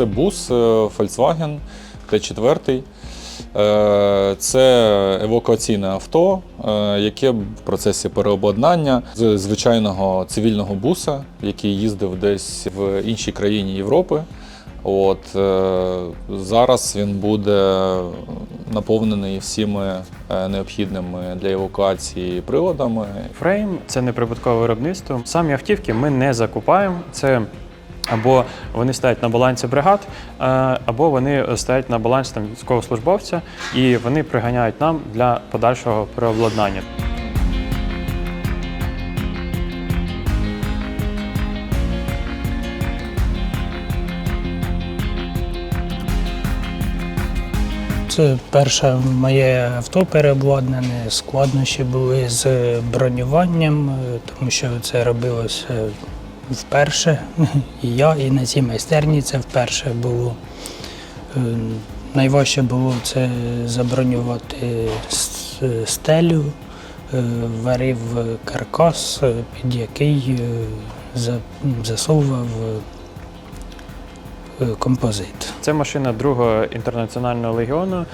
Це бус е, Volkswagen Т4. Е, Це евакуаційне авто, е, яке в процесі переобладнання з звичайного цивільного буса, який їздив десь в іншій країні Європи. От зараз він буде наповнений всіми необхідними для евакуації приладами. Фрейм це неприбуткове виробництво. Самі автівки ми не закупаємо. Це або вони стоять на балансі бригад, е, або вони стоять на балансі там, військовослужбовця, і вони приганяють нам для подальшого переобладнання. Це перше моє авто переобладнане. Складнощі були з бронюванням, е, тому що це робилося вперше. І я, і на цій майстерні це вперше було. Е, Найважче було це забронювати стелю, Е, варив каркас, е, під який засовував композит. Це машина другого інтернаціонального легіону.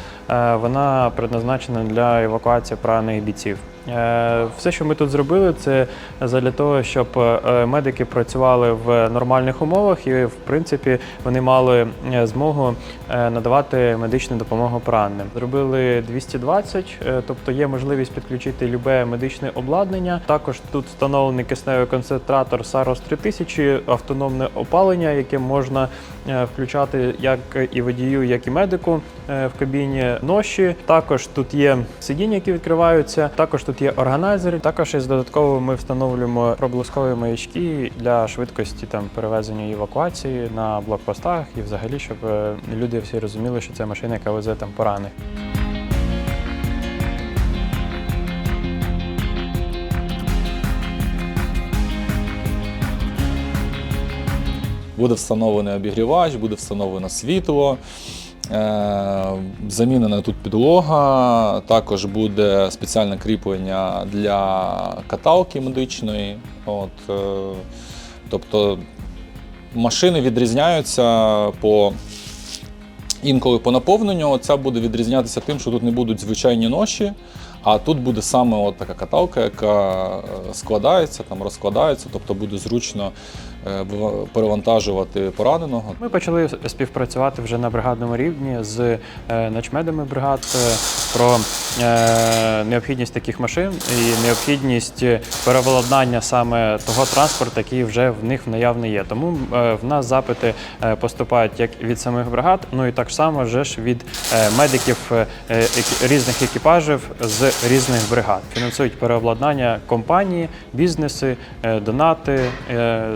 Вона предназначена для евакуації поранених бійців. Е, Все, що ми тут зробили, це для того, щоб е, медики працювали в нормальних умовах і, в принципі, вони мали е, змогу надавати медичну допомогу пораненим. Зробили 220, е, тобто є можливість підключити любе медичне обладнання. Також тут встановлений кисневий концентратор Saros 3000, автономне опалення, яке можна включати як і водію, як і медику в кабіні ноші. Також тут є сидіння, які відкриваються. Також тут є органайзери. Також із додатково ми встановлюємо проблискові маячки для швидкості там перевезення і евакуації на блокпостах і взагалі, щоб е, люди всі розуміли, що це машина, яка везе там поранених. Буде встановлений обігрівач, буде встановлено світло, замінена тут підлога, також буде спеціальне кріплення для каталки медичної. От, е, тобто машини відрізняються по. Інколи по наповненню ця буде відрізнятися тим, що тут не будуть звичайні ноші, а тут буде саме от така каталка, яка е, складається, там розкладається, тобто буде зручно е, перевантажувати пораненого. Ми почали співпрацювати вже на бригадному рівні з е, начмедами бригад про необхідність таких машин і необхідність переобладнання саме того транспорту, який вже в них в наявне є. Тому в нас запити поступають як від самих бригад, ну і так само вже ж від медиків різних екіпажів з різних бригад. Фінансують переобладнання компанії, бізнеси, е, донати, е,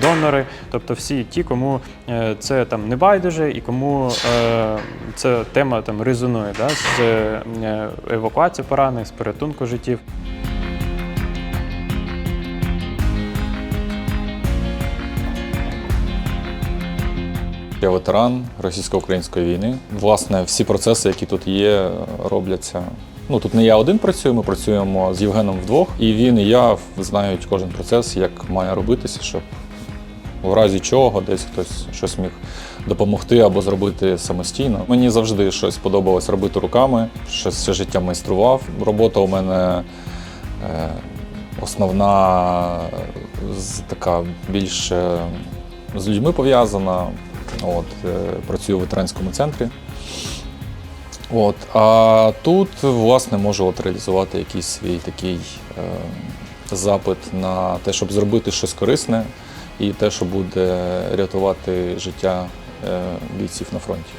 донори, тобто всі ті, кому е, це там не байдуже і кому ця тема там резонує да, з евакуації поранених, з порятунку життів. Я ветеран російсько-української війни. Власне, всі процеси, які тут є, робляться. Ну тут не я один працюю, ми працюємо з Євгеном вдвох, і він і я знають кожен процес, як має робитися, щоб в разі чого десь хтось щось міг допомогти або зробити самостійно. Мені завжди щось подобалось робити руками, щось все життя майстрував. Робота у мене е, основна з- така більш е, з людьми пов'язана. От, е, працюю в ветеранському центрі. От, а тут, власне, можу от реалізувати якийсь свій такий е, запит на те, щоб зробити щось корисне і те, що буде рятувати життя е, бійців на фронті.